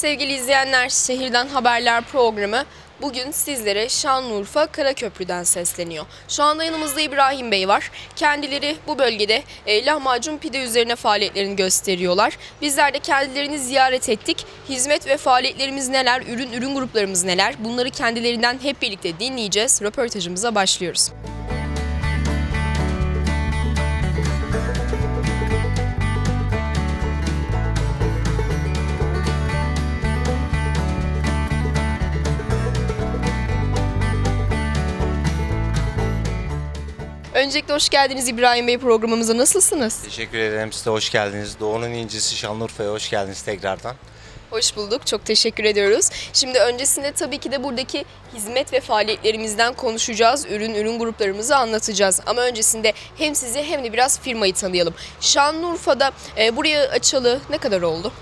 sevgili izleyenler, Şehirden Haberler programı bugün sizlere Şanlıurfa Karaköprü'den sesleniyor. Şu anda yanımızda İbrahim Bey var. Kendileri bu bölgede e, lahmacun pide üzerine faaliyetlerini gösteriyorlar. Bizler de kendilerini ziyaret ettik. Hizmet ve faaliyetlerimiz neler, ürün ürün gruplarımız neler? Bunları kendilerinden hep birlikte dinleyeceğiz. Röportajımıza başlıyoruz. Öncelikle hoş geldiniz İbrahim Bey programımıza. Nasılsınız? Teşekkür ederim. Size hoş geldiniz. Doğu'nun incisi Şanlıurfa'ya hoş geldiniz tekrardan. Hoş bulduk. Çok teşekkür ediyoruz. Şimdi öncesinde tabii ki de buradaki hizmet ve faaliyetlerimizden konuşacağız. Ürün ürün gruplarımızı anlatacağız. Ama öncesinde hem sizi hem de biraz firmayı tanıyalım. Şanlıurfa'da e, buraya açalı ne kadar oldu?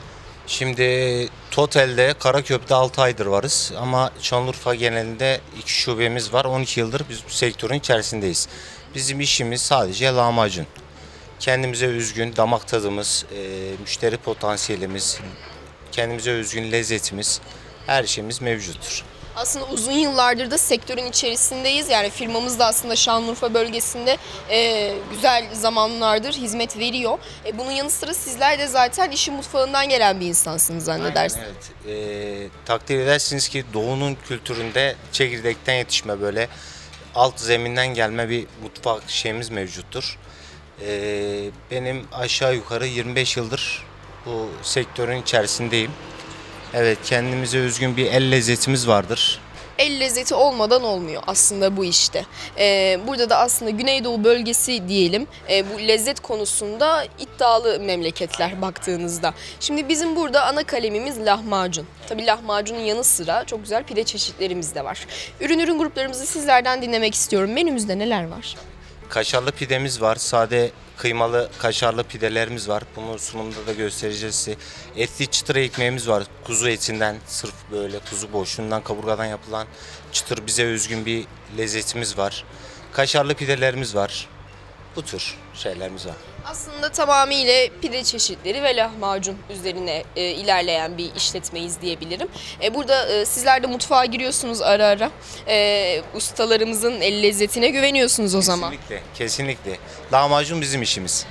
Şimdi totalde Karaköprü'de 6 aydır varız ama Şanlıurfa genelinde iki şubemiz var. 12 yıldır biz bu sektörün içerisindeyiz. Bizim işimiz sadece lahmacun. Kendimize özgün damak tadımız, e, müşteri potansiyelimiz, kendimize özgün lezzetimiz, her şeyimiz mevcuttur. Aslında uzun yıllardır da sektörün içerisindeyiz. Yani firmamız da aslında Şanlıurfa bölgesinde e, güzel zamanlardır hizmet veriyor. E, bunun yanı sıra sizler de zaten işin mutfağından gelen bir insansınız zannedersin. Evet. e, takdir edersiniz ki Doğu'nun kültüründe çekirdekten yetişme böyle alt zeminden gelme bir mutfak şeyimiz mevcuttur. E, benim aşağı yukarı 25 yıldır bu sektörün içerisindeyim. Evet kendimize özgün bir el lezzetimiz vardır. el lezzeti olmadan olmuyor aslında bu işte. Ee, burada da aslında Güneydoğu bölgesi diyelim e, bu lezzet konusunda iddialı memleketler baktığınızda. Şimdi bizim burada ana kalemimiz lahmacun. Tabii lahmacunun yanı sıra çok güzel pide çeşitlerimiz de var. Ürün ürün gruplarımızı sizlerden dinlemek istiyorum. Menümüzde neler var? Kaşarlı pidemiz var. Sade kıymalı kaşarlı pidelerimiz var. Bunu sunumda da göstereceğiz size. Etli çıtır ekmeğimiz var. Kuzu etinden sırf böyle kuzu boşluğundan kaburgadan yapılan çıtır bize özgün bir lezzetimiz var. Kaşarlı pidelerimiz var. Bu tür şeylerimiz var. Aslında tamamıyla pide çeşitleri ve lahmacun üzerine e, ilerleyen bir işletmeyiz diyebilirim. E, burada e, sizler de mutfağa giriyorsunuz ara ara. E, ustalarımızın el lezzetine güveniyorsunuz o zaman. Kesinlikle, kesinlikle. Lahmacun bizim işimiz.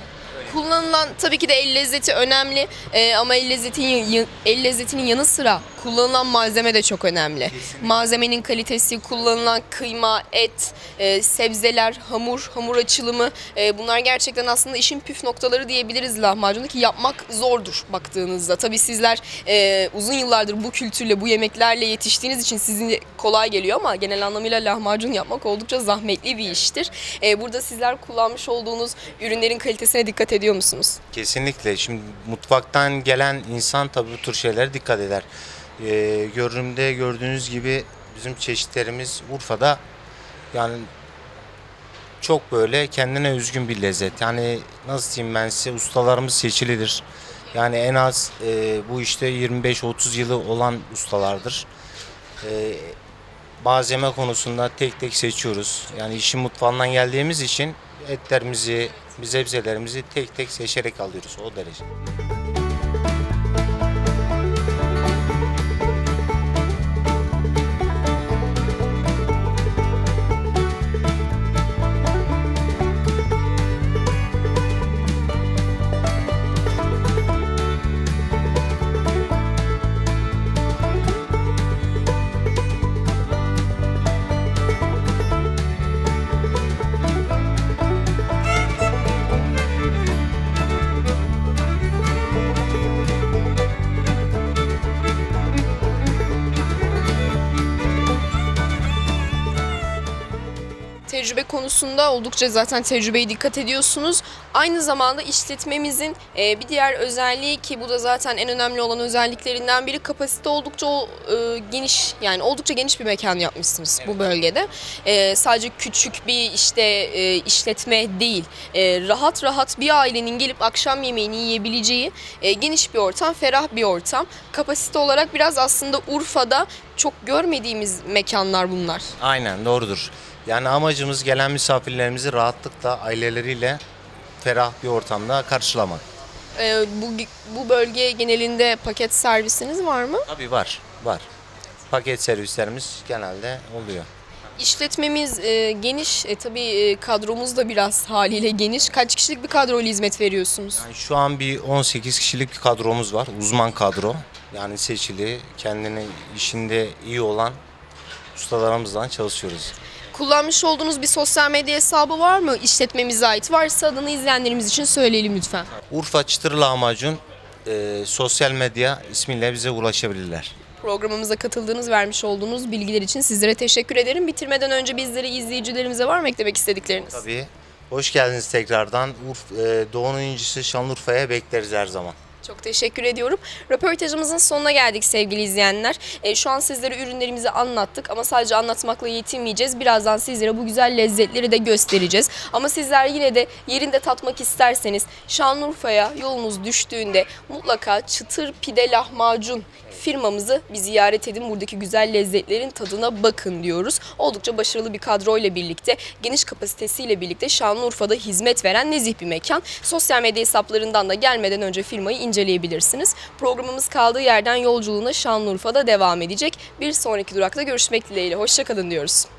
Kullanılan tabii ki de el lezzeti önemli e, ama el lezzetinin el lezzetinin yanı sıra kullanılan malzeme de çok önemli. Malzemenin kalitesi, kullanılan kıyma, et, e, sebzeler, hamur, hamur açılımı e, bunlar gerçekten aslında işin püf noktaları diyebiliriz lahmacunu ki yapmak zordur baktığınızda. Tabii sizler e, uzun yıllardır bu kültürle, bu yemeklerle yetiştiğiniz için sizin kolay geliyor ama genel anlamıyla lahmacun yapmak oldukça zahmetli bir iştir. E, burada sizler kullanmış olduğunuz ürünlerin kalitesine dikkat ediyor musunuz? Kesinlikle. Şimdi mutfaktan gelen insan tabii bu tür şeylere dikkat eder. Ee, görünümde gördüğünüz gibi bizim çeşitlerimiz Urfa'da yani çok böyle kendine özgün bir lezzet. Yani nasıl diyeyim ben size ustalarımız seçilidir. Yani en az e, bu işte 25-30 yılı olan ustalardır. E, malzeme konusunda tek tek seçiyoruz. Yani işin mutfağından geldiğimiz için etlerimizi, sebzelerimizi tek tek seçerek alıyoruz o derece. Tecrübe konusunda oldukça zaten tecrübeye dikkat ediyorsunuz. Aynı zamanda işletmemizin e, bir diğer özelliği ki bu da zaten en önemli olan özelliklerinden biri kapasite oldukça e, geniş yani oldukça geniş bir mekan yapmışsınız bu bölgede. E, sadece küçük bir işte işletme değil. Rahat rahat bir ailenin gelip akşam yemeğini yiyebileceği geniş bir ortam, ferah bir ortam. Kapasite olarak biraz aslında Urfa'da çok görmediğimiz mekanlar bunlar. Aynen doğrudur. Yani amacımız gelen misafirlerimizi rahatlıkla aileleriyle ferah bir ortamda karşılamak. Ee, bu, bu bölge genelinde paket servisiniz var mı? Tabii var, var. Paket servislerimiz genelde oluyor. İşletmemiz e, geniş. E, tabii e, kadromuz da biraz haliyle geniş. Kaç kişilik bir kadroyla hizmet veriyorsunuz? Yani şu an bir 18 kişilik bir kadromuz var. Uzman kadro. Yani seçili, kendini işinde iyi olan ustalarımızla çalışıyoruz. Kullanmış olduğunuz bir sosyal medya hesabı var mı? İşletmemize ait. Varsa adını izleyenlerimiz için söyleyelim lütfen. Urfa Çıtır Lahmacun e, sosyal medya ismiyle bize ulaşabilirler. Programımıza katıldığınız, vermiş olduğunuz bilgiler için sizlere teşekkür ederim. Bitirmeden önce bizlere, izleyicilerimize var mı eklemek istedikleriniz? Tabii. Hoş geldiniz tekrardan. Urf, e, Doğu'nun incisi Şanlıurfa'ya bekleriz her zaman. Çok teşekkür ediyorum. Röportajımızın sonuna geldik sevgili izleyenler. E, şu an sizlere ürünlerimizi anlattık ama sadece anlatmakla yetinmeyeceğiz. Birazdan sizlere bu güzel lezzetleri de göstereceğiz. Ama sizler yine de yerinde tatmak isterseniz Şanlıurfa'ya yolunuz düştüğünde mutlaka çıtır pide lahmacun firmamızı bir ziyaret edin. Buradaki güzel lezzetlerin tadına bakın diyoruz. Oldukça başarılı bir kadroyla birlikte, geniş kapasitesiyle birlikte Şanlıurfa'da hizmet veren nezih bir mekan. Sosyal medya hesaplarından da gelmeden önce firmayı inceleyebilirsiniz. Programımız kaldığı yerden yolculuğuna Şanlıurfa'da devam edecek. Bir sonraki durakta görüşmek dileğiyle. Hoşçakalın diyoruz.